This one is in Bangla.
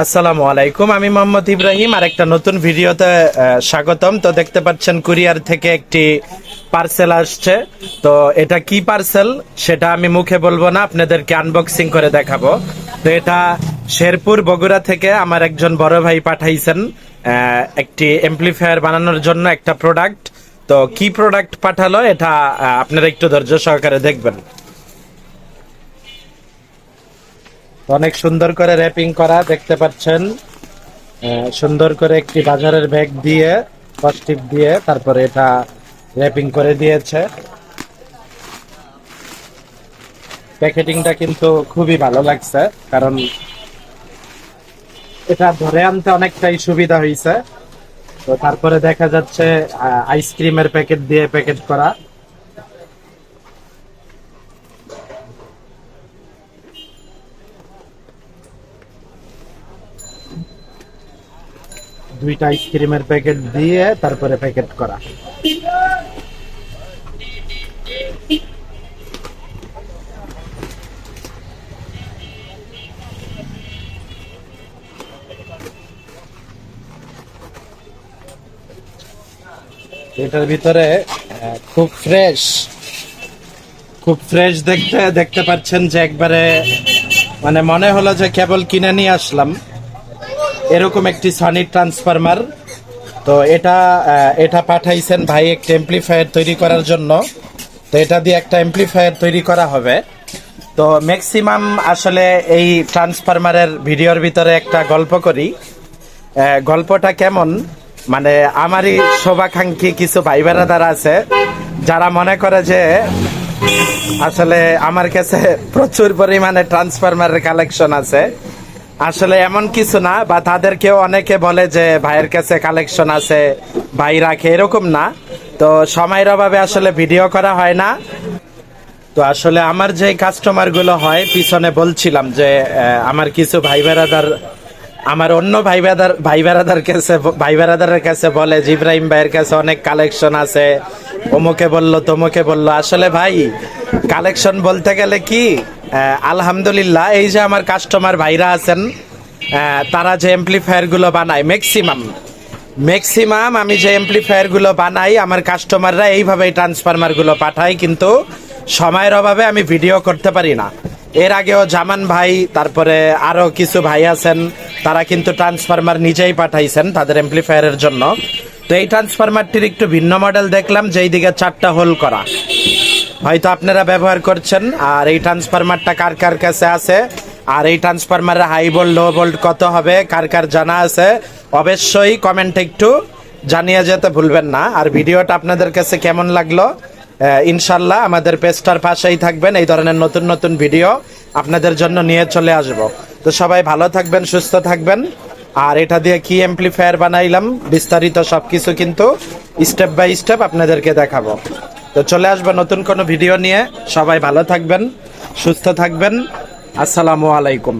আসসালামু আলাইকুম, আমি মোহাম্মদ ইব্রাহিম আর একটা নতুন ভিডিওতে স্বাগতম। তো দেখতে পাচ্ছেন, কুরিয়ার থেকে একটি পার্সেল আসছে। তো এটা কি পার্সেল? সেটা আমি মুখে বলব না, আপনাদেরকে আনবক্সিং করে দেখাবো। তো এটা শেরপুর বগুড়া থেকে আমার একজন বড় ভাই পাঠাইছেন একটি এমপ্লিফায়ার বানানোর জন্য একটা প্রোডাক্ট তো কি প্রোডাক্ট পাঠালো, এটা আপনারা একটু ধৈর্য সহকারে দেখবেন। অনেক সুন্দর করে র্যাপিং করা, দেখতে পাচ্ছেন। সুন্দর করে একটি বাজারের ব্যাগ দিয়ে কস্টিপ দিয়ে তারপরে এটা র্যাপিং করে দিয়েছে। প্যাকেটিংটা কিন্তু খুবই ভালো লাগছে, কারণ এটা ধরে আনতে অনেকটাই সুবিধা হয়েছে তো তারপরে দেখা যাচ্ছে আইসক্রিমের প্যাকেট দিয়ে প্যাকেট করা। দুইটা আইসক্রিমের প্যাকেট দিয়ে তারপরে প্যাকেট করা। এটার ভিতরে খুব ফ্রেশ খুব ফ্রেশ দেখতে দেখতে পাচ্ছেন যে একবারে মানে মনে হলো যে কেবল কিনে নিয়ে আসলাম। এরকম একটি সনি ট্রান্সফরমার তো এটা এটা পাঠাইছেন ভাই একটা এমপ্লিফায়ার তৈরি করার জন্য। তো এটা দিয়ে একটা এমপ্লিফায়ার তৈরি করা হবে। তো ম্যাক্সিমাম আসলে এই ট্রান্সফরমারের ভিডিওর ভিতরে একটা গল্প করি। গল্পটা কেমন? মানে আমারই শোভাকাঙ্ক্ষী কিছু ভাই বেড়াদার আছে, যারা মনে করে যে আসলে আমার কাছে প্রচুর পরিমাণে ট্রান্সফরমারের কালেকশন আছে। আসলে এমন কিছু না, বা তাদেরকেও অনেকে বলে যে ভাইয়ের কাছে কালেকশন আছে, ভাই রাখে, এরকম না। তো সময়ের অভাবে আসলে ভিডিও করা হয় না। তো আসলে আমার যে কাস্টমারগুলো হয়, পিছনে বলছিলাম যে আমার কিছু ভাই বেড়াদার আমার অন্য ভাই বেড়াদার ভাই বেড়াদার কাছে ভাই বেড়াদারের কাছে বলে যে ইব্রাহিম ভাইয়ের কাছে অনেক কালেকশন আছে। অমুকে বলল, তমুকে বলল, আসলে ভাই কালেকশন বলতে গেলে কি? আলহামদুলিল্লাহ, এই যে আমার কাস্টমার ভাইরা আছেন তারা যে এমপ্লিফায়ারগুলো বানায় ম্যাক্সিমাম ম্যাক্সিমাম আমি যে এমপ্লিফায়ারগুলো বানাই, আমার কাস্টমাররা এইভাবেই ট্রান্সফরমারগুলো পাঠায়, কিন্তু সময়ের অভাবে আমি ভিডিও করতে পারি না। এর আগেও জামান ভাই, তারপরে আরও কিছু ভাই আছেন, তারা কিন্তু ট্রান্সফরমার নিজেই পাঠাইছেন তাদের এমপ্লিফায়ারের জন্য। তো এই ট্রান্সফরমারটির একটু ভিন্ন মডেল দেখলাম যেই দিকে চারটা হোল করা। হয়তো আপনারা ব্যবহার করছেন, আর এই ট্রান্সফরমারটা কার কার কাছে আছে? আর এই ট্রান্সফরমারের হাই ভোল্ট লো ভোল্ট কত হবে? কার কার জানা আছে? অবশ্যই কমেন্টে একটু জানিয়ে যেতে ভুলবেন না। আর ভিডিওটা আপনাদের কাছে কেমন লাগল? ইনশাল্লাহ আমাদের পেজটার পাশেই থাকবেন। এই ধরনের নতুন নতুন ভিডিও আপনাদের জন্য নিয়ে চলে আসব। তো সবাই ভালো থাকবেন, সুস্থ থাকবেন। আর এটা দিয়ে কি এমপ্লিফায়ার বানাইলাম? বিস্তারিত সবকিছু কিন্তু স্টেপ বাই স্টেপ আপনাদেরকে দেখাবো। তো চলে আসবে নতুন কোনো ভিডিও নিয়ে। সবাই ভালো থাকবেন সুস্থ থাকবেন। আসসালামু আলাইকুম।